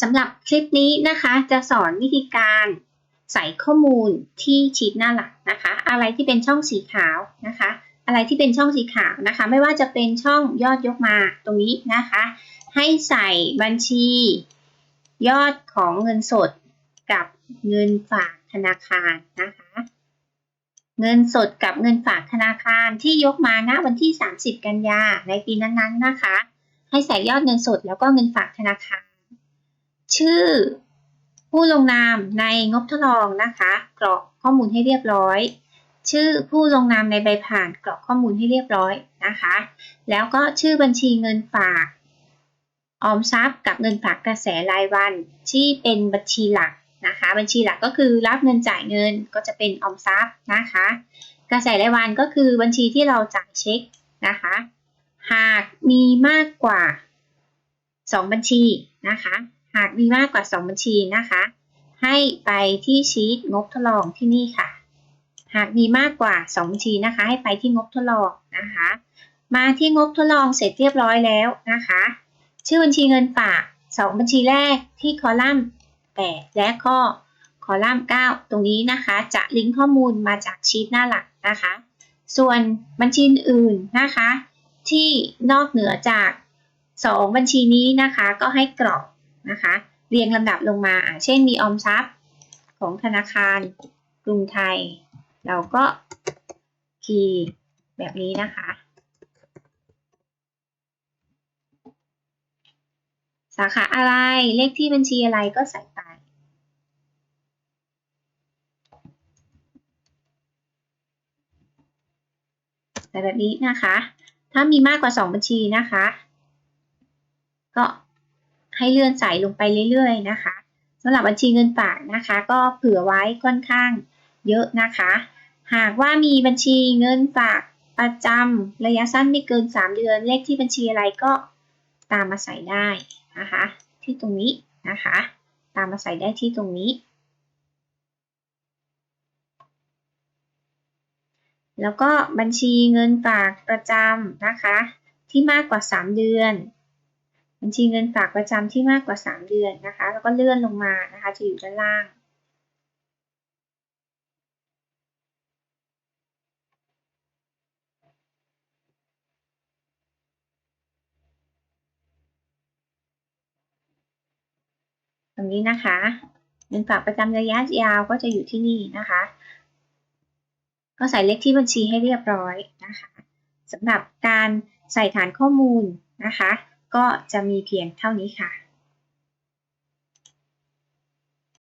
สำหรับคลิปนี้นะคะจะสอนวิธีการใส่ข้อมูลที่ชีตหน้าหลักนะคะ อะไรที่เป็นช่องสีขาวนะคะ อะไรที่เป็นช่องสีขาวนะคะ ไม่ว่าจะเป็นช่องยอดยกมาตรงนี้นะคะ ให้ใส่บัญชี ยอดของเงินสดกับเงินฝากธนาคารนะคะ เงินสดกับเงินฝากธนาคารที่ยกมาณวันที่ 30 กันยาในปีนั้นๆนะคะ ให้ใส่ยอดเงินสดแล้วก็เงินฝากธนาคาร ชื่อ ผู้ลงนามในงบทดลองนะคะ กรอกข้อมูลให้เรียบร้อย ชื่อผู้ลงนามในใบผ่านกรอกข้อมูลให้เรียบร้อยนะคะ แล้วก็ชื่อบัญชีเงินฝากออมทรัพย์กับเงินฝากกระแสรายวัน ที่เป็นบัญชีหลักนะคะ บัญชีหลักก็คือรับเงินจ่ายเงินก็จะเป็นออมทรัพย์นะคะ กระแสรายวันก็คือบัญชีที่เราจ่ายเช็คนะคะ หากมีมากกว่า 2 บัญชีนะคะ หากมีมากกว่า 2 บัญชีนะคะ ให้ไปที่ชีตงบทดลองที่นี่ค่ะ หากมีมากกว่า 2 บัญชีนะคะ ให้ไปที่งบทดลองนะคะ มาที่งบทดลองเสร็จเรียบร้อยแล้วนะคะ ชื่อบัญชีเงินฝาก 2 บัญชีแรกที่คอลัมน์ 8 และข้อคอลัมน์ 9 ตรงนี้นะคะ จะลิงก์ข้อมูลมาจากชีตหน้าหลักนะคะ ส่วนบัญชีอื่นนะคะ ที่นอกเหนือจาก 2 บัญชีนี้นะคะ ก็ให้กรอก นะคะ เรียงลำดับลงมาอะเช่นมีออมทรัพย์ของธนาคารกรุงไทย เราก็คีย์แบบนี้นะคะ สาขาอะไรเลขที่บัญชีอะไรก็ใส่ไปแต่แบบนี้นะคะ ถ้ามีมากกว่า 2 บัญชีนะคะ ก็ ให้เลื่อนใส่ลงไปเรื่อยๆนะคะสำหรับบัญชีเงินฝากนะคะ ก็เผื่อไว้ค่อนข้างเยอะนะคะ หากว่ามีบัญชีเงินฝากประจำระยะสั้นไม่เกิน 3 เดือน เลขที่บัญชีอะไรก็ตามมาใส่ได้นะคะ ที่ตรงนี้นะคะ ตามมาใส่ได้ที่ตรงนี้ แล้วก็บัญชีเงินฝากประจำนะคะ ที่มากกว่า 3 เดือน บัญชีเงินฝากประจำที่มากกว่า 3 เดือนนะคะ แล้วก็เลื่อนลงมานะคะ จะอยู่ด้านล่าง ตรงนี้นะคะ เงินฝากประจำระยะยาวก็จะอยู่ที่นี่นะคะ ก็ใส่เลขที่บัญชีให้เรียบร้อยนะคะสำหรับการใส่ฐานข้อมูลนะคะ ก็จะมีเพียงเท่านี้ค่ะ